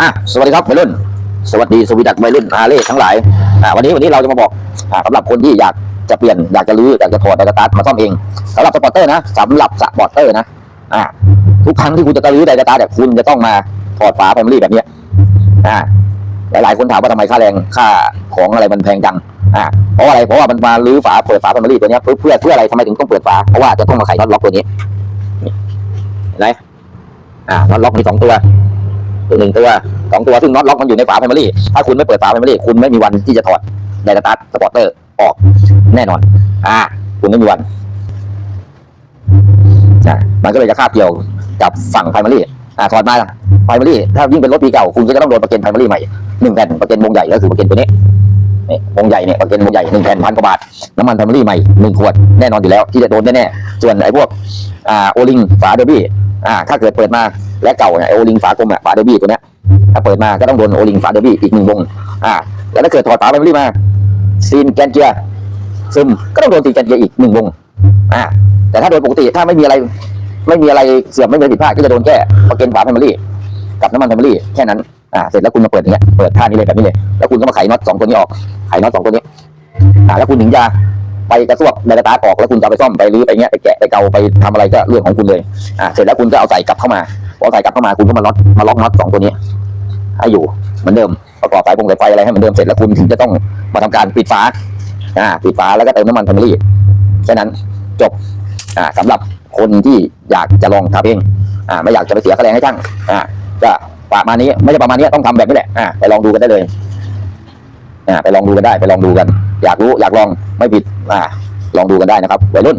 อะสวัสดีครับวัยรุ่น สวัสดีสวีดักวัยรุ่นอาเล่ทั้งหลายอะวันนี้วันนี้เราจะมาบอกอะสำหรับคนที่อยากจะเปลี่ยนอยากจะรื้ออยากจะถอดอยากจะตัดมาซ่อมเองสำหรับสปอร์เตอร์นะสำหรับสปอร์เตอร์นะอะทุกครั้งที่คุณจะรื้ออยากจะตัดเนี่ยคุณจะต้องมาถอดฝาแฟมิลี่แบบนี้อะหลายๆคนถามว่าทำไมค่าแรงค่าของอะไรมันแพงจังอะเพราะอะไรเพราะว่ามันมารื้อฝาเปิดฝาแฟมิลี่ตัวนี้เพื่อเพื่อเพื่ออะไรทำไมถึงต้องเปิดฝาเพราะว่าจะต้องมาไขน็อตล็อกตัวนี้นี่เห็นไหมอะน็อตล็อกมีสองตัว หนึ่งตัวสองตัวซึ่งน็อตล็อกมันอยู่ในฝาแฟมิลี่ถ้าคุณไม่เปิดฝาแฟมิลี่คุณไม่มีวันที่จะถอดไดร์ตัสสปอร์เตอร์ออกแน่นอน อ่า คุณไม่มีวันอ่มันก็เลยจะคาบเกี่ยวกับฝั่งไฟมิลี่อ่าถอดมาไฟมิลี่ถ้ายิ่งเป็นรถปีเก่าคุณก็จะต้องโดนประกันไฟมิลี่ใหม่หนึ่งแผ่นประกันวงใหญ่ก็คือประกันตัวนี้นี่วงใหญ่เนี่ยประกันวงใหญ่หนึ่งแผ่นพันกว่าบาทน้ำมันไฟมิลี่ใหม่หนึ่งขวดแน่นอนอยู่แล้ว ที่จะโดนแน่ๆส่วนไอ้พวกอ่าโอลิงฝาเดอร์บี้อ่าถ้าเกิดเปิดมา และเก่าเนี่ยไอ้โอลิงฝากลมอะฝาเดอร์บี้ตัวเนี้ยถ้าเปิดมาก็ต้องโดนโอลิงฝาเดอร์บี้อีกหนึ่งวงอ่าแล้วถ้าเกิดถอดฝาแฟมิลี่มาซีนแกนเจียร์ซึมก็ต้องโดนซีแกนเจียร์อีกหนึ่งวงอ่าแต่ถ้าโดยปกติถ้าไม่มีอะไรไม่มีอะไรเสื่อมไม่มีผิดพลาดก็จะโดนแค่ประกันฝาแฟมิลี่กับน้ำมันแฟมิลี่แค่นั้นอ่าเสร็จแล้วคุณมาเปิดอย่างเงี้ยเปิดท่านี้เลยแบบนี้เลยแล้วคุณก็มาไขน็อตสองตัวนี้ออกไขน็อตสองตัวนี้อ่าแล้วคุณถึงจะไปกระซวกไดร์ตาออกแล้วคุณจะไปซ่อมไปรื้อไปเงี้ยไปแกะไปเกาไปทำอะไรก็เรื่องของคุณเลยอ่าเสร็จแล้วคุณก็เอาใส่กลับเข้ามา พอใส่กลับเข้ามาคุณก็มาล็อกมาล็อกน็อตสองตัวนี้ให้อยู่เหมือนเดิมประกอบสายพงสายไฟอะไรให้เหมือนเดิมเสร็จแล้วคุณถึงจะต้องมาทำการปิดฝาอ่าปิดฝาแล้วก็เติมน้ำมันแฟมิลี่แค่นั้นจบอ่าสำหรับคนที่อยากจะลองทำเองอ่าไม่อยากจะไปเสียค่าแรงให้ช่างอ่าก็ประมาณนี้ไม่ใช่ประมาณนี้ต้องทำแบบนี้แหละอ่าไปลองดูกันได้เลยอ่าไปลองดูกันได้ไปลองดูกัน อยากรู้อยากลองไม่ผิดอ่าลองดูกันได้นะครับวัยรุ่น